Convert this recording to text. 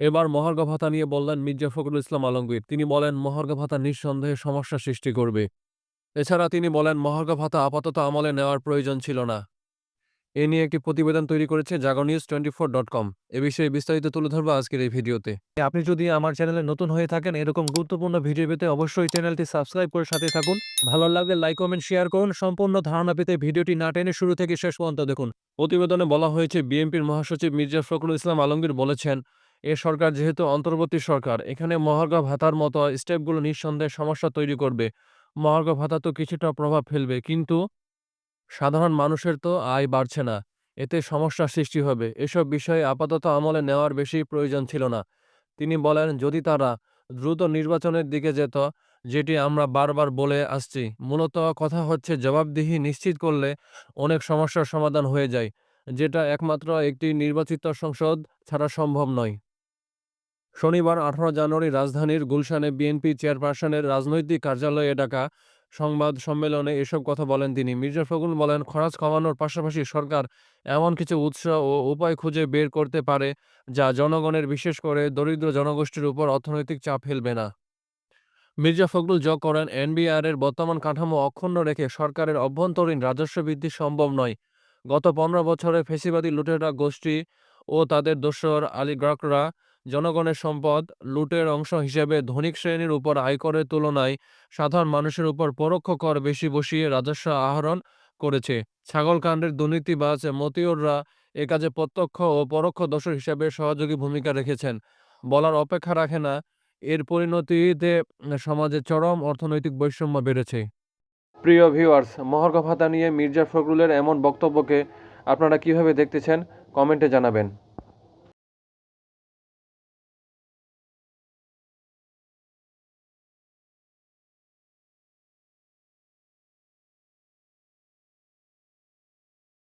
এবার মহার্ঘ ভাতা নিয়ে বললেন মির্জা ফখরুল ইসলাম আলমগীর তিনি বলেন মহার্ঘ ভাতা নিঃসন্দেহে সমস্যা সৃষ্টি করবে। এছাড়া তিনি বলেন মহার্ঘ ভাতা আপাতত আমলে নেওয়ার প্রয়োজন ছিল না। এ নিয়ে একটি প্রতিবেদন তৈরি করেছে Jago news twenty four dot com. এ বিষয়ে বিস্তারিত তুলে ধরবো আজকের এই ভিডিওতে। আপনি যদি আমার চ্যানেলে নতুন হয়ে থাকেন এরকম গুরুত্বপূর্ণ ভিডিও পেতে অবশ্যই চ্যানেলটি সাবস্ক্রাইব করে সাথে থাকুন। ভালো লাগলে লাইক কমেন্ট শেয়ার করুন। সম্পূর্ণ ধারণা পেতে ভিডিওটি না টেনে শুরু থেকে শেষ পর্যন্ত দেখুন। প্রতিবেদনে বলা হয়েছে বিএনপির মহাসচিব মির্জা ফখরুল ইসলাম আলমগীর বলেছেন এ সরকার যেহেতু অন্তর্বর্তী সরকার, এখানে মহার্ঘ ভাতার মতো স্টেপগুলো নিঃসন্দেহে সমস্যা তৈরি করবে। মহার্ঘ ভাতা তো কিছুটা প্রভাব ফেলবে, কিন্তু সাধারণ মানুষের তো আয় বাড়ছে না, এতে সমস্যা সৃষ্টি হবে। এসব বিষয়ে আপাতত আমলে নেওয়ার বেশি প্রয়োজন ছিল না। তিনি বলেন, যদি তারা দ্রুত নির্বাচনের দিকে যেত, যেটি আমরা বারবার বলে আসছি, মূলত কথা হচ্ছে জবাবদিহি নিশ্চিত করলে অনেক সমস্যার সমাধান হয়ে যায়, যেটা একমাত্র একটি নির্বাচিত সংসদ ছাড়া সম্ভব নয়। শনিবার আঠারো জানুয়ারি রাজধানীর গুলশানে বিএনপি চেয়ারপারসনের রাজনৈতিক কার্যালয়ে ডাকা সংবাদ সম্মেলনে এসব কথা বলেন তিনি। মির্জা ফখরুল বলেন, খরচ কমানোর পাশাপাশি সরকার এমন কিছু উৎস ও উপায় খুঁজে বের করতে পারে যা জনগণের, বিশেষ করে দরিদ্র জনগোষ্ঠীর উপর অর্থনৈতিক চাপ ফেলবে না। মির্জা ফখরুল যোগ করেন, এনবিআর এর বর্তমান কাঠামো অক্ষুণ্ণ রেখে সরকারের অভ্যন্তরীণ রাজস্ব বৃদ্ধি সম্ভব নয়। গত পনেরো বছরে ফেসিবাদী লুটেরা গোষ্ঠী ও তাদের দোসর আলিগ্রাকরা জনগণের সম্পদ লুটের অংশ হিসেবে ধনিক শ্রেণির উপর আয়করের তুলনায় সাধারণ মানুষের উপর পরোক্ষ কর বেশি বসিয়ে রাজস্ব আহরণ করেছে। ছাগলকাণ্ডের দুর্নীতিবাজ মতিউররা এ কাজে প্রত্যক্ষ ও পরোক্ষ দোষর হিসেবে সহযোগী ভূমিকা রেখেছেন। বলার অপেক্ষা রাখে না, এর পরিণতিতে সমাজে চরম অর্থনৈতিক বৈষম্য বেড়েছে। প্রিয় ভিউয়ার্স, মহার্ঘ ভাতা নিয়ে মির্জা ফখরুলের এমন বক্তব্যকে আপনারা কীভাবে দেখতেছেন? কমেন্টে জানাবেন।